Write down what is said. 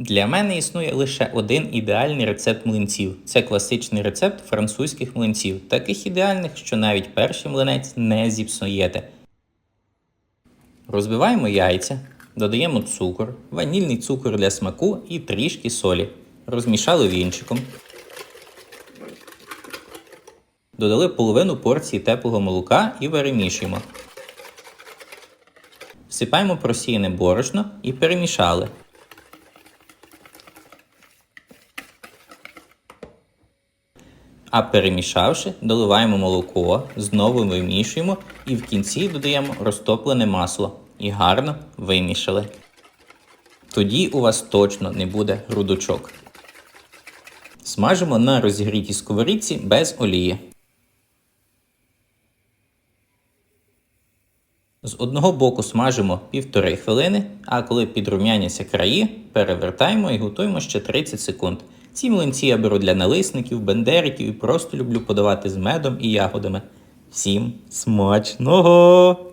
Для мене існує лише один ідеальний рецепт млинців. Це класичний рецепт французьких млинців, таких ідеальних, що навіть перший млинець не зіпсуєте. Розбиваємо яйця, додаємо цукор, ванільний цукор для смаку і трішки солі. Розмішали вінчиком. Додали половину порції теплого молока і перемішуємо. Всипаємо просіяне борошно і перемішали. А перемішавши, доливаємо молоко, знову вимішуємо і в кінці додаємо розтоплене масло і гарно вимішали. Тоді у вас точно не буде грудочок. Смажимо на розігрітій сковорідці без олії. З одного боку смажимо півтори хвилини, а коли підрумяняться краї, перевертаємо і готуємо ще 30 секунд. Ці млинці я беру для налисників, бендериків і просто люблю подавати з медом і ягодами. Всім смачного!